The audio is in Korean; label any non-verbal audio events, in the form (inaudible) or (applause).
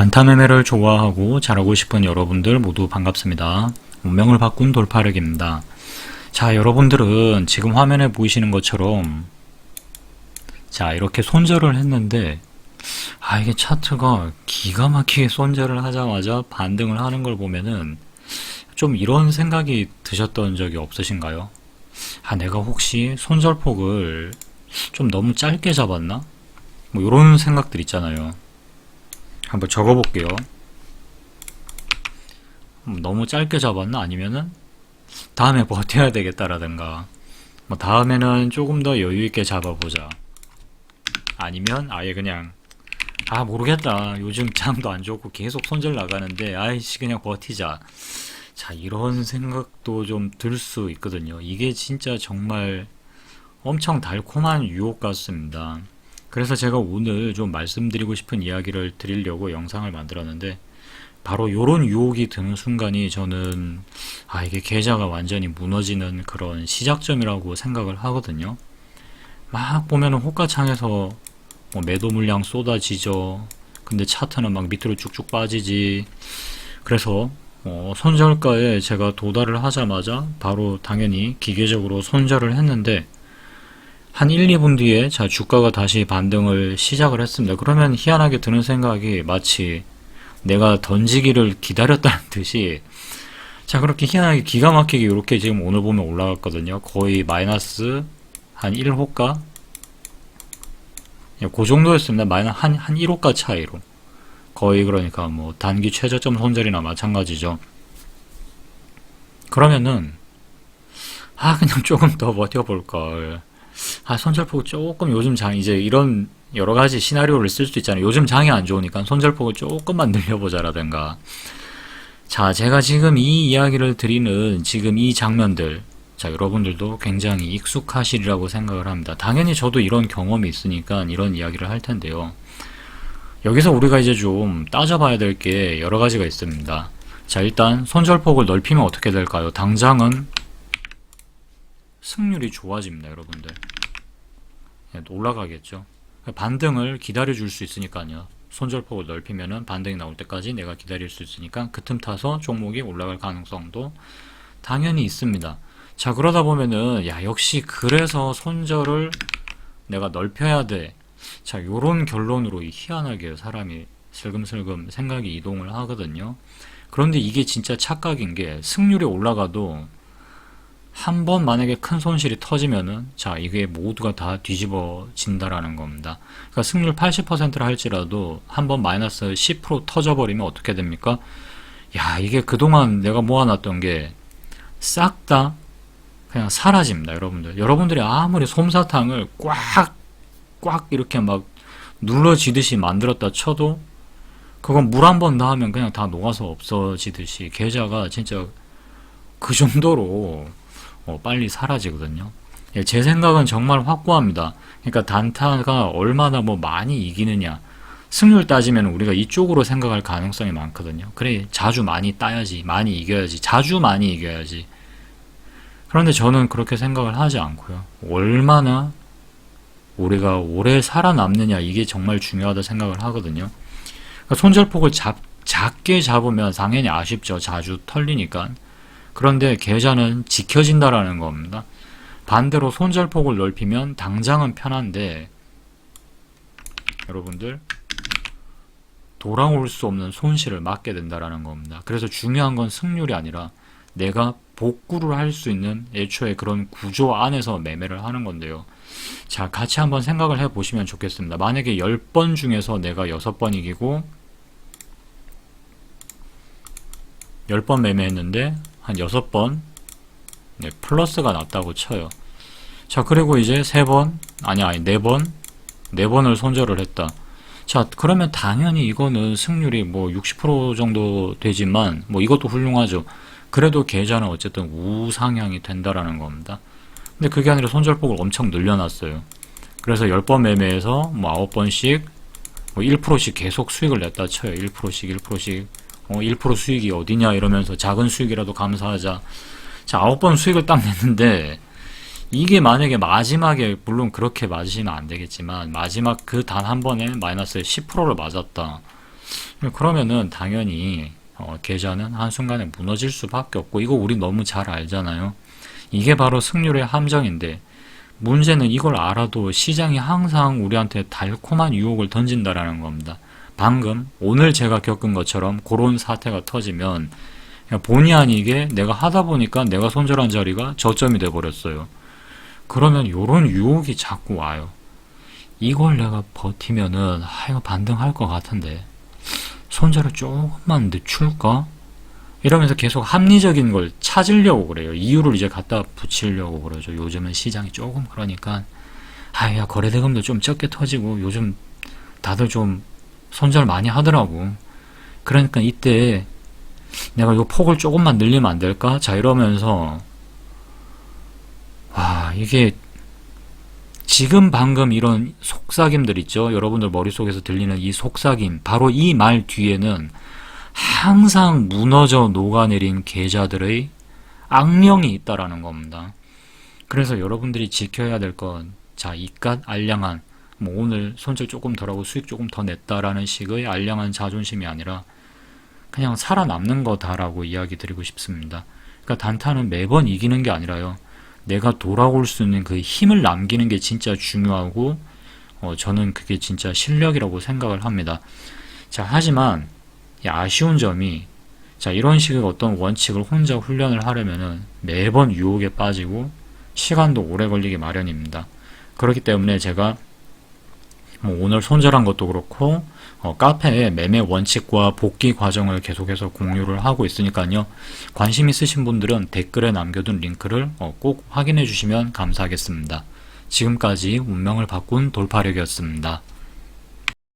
단타 매매를 좋아하고 잘하고 싶은 여러분들 모두 반갑습니다. 운명을 바꾼 돌파력입니다. 자, 여러분들은 지금 화면에 보이시는 것처럼 자, 이렇게 손절을 했는데 아, 이게 차트가 기가 막히게 손절을 하자마자 반등을 하는 걸 보면은 좀 이런 생각이 드셨던 적이 없으신가요? 아, 내가 혹시 손절폭을 좀 너무 짧게 잡았나? 뭐 이런 생각들 있잖아요. 한번 적어볼게요. 음, 너무 짧게 잡았나? 아니면은 다음에 버텨야 되겠다라든가 뭐 다음에는 조금 더 여유 있게 잡아보자. 아니면 아예 그냥 아 모르겠다. 요즘 장도 안 좋고 계속 손절 나가는데 아이씨 그냥 버티자. 자 이런 생각도 좀 들 수 있거든요. 이게 진짜 정말 엄청 달콤한 유혹 같습니다. 그래서 제가 오늘 좀 말씀드리고 싶은 이야기를 드리려고 영상을 만들었는데 바로 요런 유혹이 드는 순간이 저는 아 이게 계좌가 완전히 무너지는 그런 시작점이라고 생각을 하거든요. 막 보면은 호가창에서 뭐 매도 물량 쏟아지죠. 근데 차트는 막 밑으로 쭉쭉 빠지지. 그래서 어, 손절가에 제가 도달을 하자마자 바로 당연히 기계적으로 손절을 했는데 한 1, 2분 뒤에 자 주가가 다시 반등을 시작을 했습니다. 그러면 희한하게 드는 생각이 마치 내가 던지기를 기다렸다는 (laughs) 듯이 자 그렇게 희한하게 기가 막히게 이렇게 지금 오늘 보면 올라갔거든요. 거의 마이너스 한 1호가 예, 그 정도였습니다. 마이너스 한, 한 1호가 차이로 거의 그러니까 뭐 단기 최저점 손절이나 마찬가지죠. 그러면은 아 그냥 조금 더 버텨볼 걸. 아 손절폭 조금 요즘 장 이제 이런 여러 가지 시나리오를 쓸 수 있잖아요. 요즘 장이 안 좋으니까 손절폭을 조금만 (laughs) 늘려보자라든가. 자, 제가 지금 이 이야기를 드리는 지금 이 장면들, 자, 여러분들도 굉장히 익숙하시리라고 생각을 합니다. 당연히 저도 이런 경험이 있으니까 이런 이야기를 할 텐데요. 여기서 우리가 이제 좀 따져봐야 될 게 여러 가지가 있습니다. 자, 일단 손절폭을 넓히면 어떻게 될까요? 당장은 승률이 좋아집니다, 여러분들. 예, 올라가겠죠. 반등을 기다려 줄 수 있으니까요. 손절폭을 넓히면은 반등이 나올 때까지 내가 기다릴 수 있으니까 그 틈 타서 종목이 올라갈 가능성도 당연히 있습니다. 자, 그러다 보면은 야, 역시 그래서 손절을 내가 넓혀야 돼. 자, 요런 결론으로 이 희한하게 사람이 슬금슬금 생각이 이동을 하거든요. 그런데 이게 진짜 착각인 게 승률이 올라가도 한 번 만약에 큰 손실이 터지면은 자 이게 모두가 다 뒤집어진다라는 겁니다. 그러니까 승률 80%를 할지라도 한 번 마이너스 10% 터져버리면 어떻게 됩니까? 야 이게 그동안 내가 모아놨던 게 싹 다 그냥 사라집니다, 여러분들. 여러분들이 아무리 솜사탕을 꽉꽉 이렇게 막 눌러지듯이 만들었다 쳐도 그건 물 한번 닿으면 그냥 다 녹아서 없어지듯이 계좌가 진짜 그 정도로 어, 빨리 사라지거든요. 예, 제 생각은 정말 확고합니다. 그러니까 단타가 얼마나 뭐 많이 이기느냐. 승률 따지면 우리가 이쪽으로 생각할 가능성이 많거든요. 그래, 자주 많이 따야지, 많이 이겨야지, 자주 많이 이겨야지. 그런데 저는 그렇게 생각을 하지 않고요. 얼마나 우리가 오래 살아남느냐, 이게 정말 중요하다 생각을 하거든요. 그러니까 손절폭을 잡, 작게 잡으면 당연히 아쉽죠. 자주 털리니까. 그런데 계좌는 지켜진다라는 겁니다. 반대로 손절폭을 넓히면 당장은 편한데 여러분들 돌아올 수 없는 손실을 맞게 된다라는 겁니다. 그래서 중요한 건 승률이 아니라 내가 복구를 할 수 있는 애초에 그런 구조 안에서 매매를 하는 건데요. 자, 같이 한번 생각을 해 보시면 좋겠습니다. 만약에 10번 중에서 내가 6번 이기고 10번 매매했는데 한 6번 네, 플러스가 났다고 쳐요. 자, 그리고 이제 3번, 아니, 아니, 4번, 4번을 손절을 했다. 자, 그러면 당연히 이거는 승률이 뭐 60% 정도 되지만, 뭐 이것도 훌륭하죠. 그래도 계좌는 어쨌든 우상향이 된다라는 겁니다. 근데 그게 아니라 손절폭을 엄청 늘려놨어요. 그래서 10번 매매해서 뭐 9번씩 뭐 1%씩 계속 수익을 냈다 쳐요. 1%씩, 1%씩. 어, 1% 수익이 어디냐 이러면서 작은 수익이라도 감사하자. 자, 9번 수익을 딱 냈는데, 이게 만약에 마지막에, 물론 그렇게 맞으시면 안 되겠지만, 마지막 그 단 한 번에 마이너스 10%를 맞았다. 그러면은 당연히 어, 계좌는 한순간에 무너질 수밖에 없고 이거 우리 너무 잘 알잖아요. 이게 바로 승률의 함정인데 문제는 이걸 알아도 시장이 항상 우리한테 달콤한 유혹을 던진다라는 겁니다. 방금 오늘 제가 겪은 것처럼 그런 사태가 터지면 본의 아니게 내가 하다 보니까 내가 손절한 자리가 저점이 돼 버렸어요. 그러면 요런 유혹이 자꾸 와요. 이걸 내가 버티면은 아 이거 반등할 것 같은데 손절을 조금만 늦출까? 이러면서 계속 합리적인 걸 찾으려고 그래요. 이유를 이제 갖다 붙이려고 그러죠. 요즘은 시장이 조금 그러니까 아야 거래대금도 좀 적게 터지고 요즘 다들 좀 손절 많이 하더라고. 그러니까 이때 내가 요 폭을 조금만 늘리면 안 될까? 자 이러면서 와 이게 지금 방금 이런 속삭임들 있죠. 여러분들 머릿속에서 들리는 이 속삭임 바로 이 말 뒤에는 항상 무너져 녹아내린 계좌들의 악령이 있다라는 겁니다. 그래서 여러분들이 지켜야 될 건, 자, 이깟 알량한, 뭐 오늘 손절 조금 덜하고 수익 조금 더 냈다라는 식의 알량한 자존심이 아니라 그냥 살아남는 거다라고 이야기 드리고 싶습니다. 그러니까 단타는 매번 이기는 게 아니라요. 내가 돌아올 수 있는 그 힘을 남기는 게 진짜 중요하고, 어, 저는 그게 진짜 실력이라고 생각을 합니다. 자, 하지만, 이 아쉬운 점이 자 이런 식의 어떤 원칙을 혼자 훈련을 하려면은 매번 유혹에 빠지고 시간도 오래 걸리기 마련입니다. 그렇기 때문에 제가 뭐 오늘 손절한 것도 그렇고 어, 카페에 매매 원칙과 복귀 과정을 계속해서 공유를 하고 있으니까요. 관심 있으신 분들은 댓글에 남겨둔 링크를 어, 꼭 확인해 주시면 감사하겠습니다. 지금까지 운명을 바꾼 돌파력이었습니다.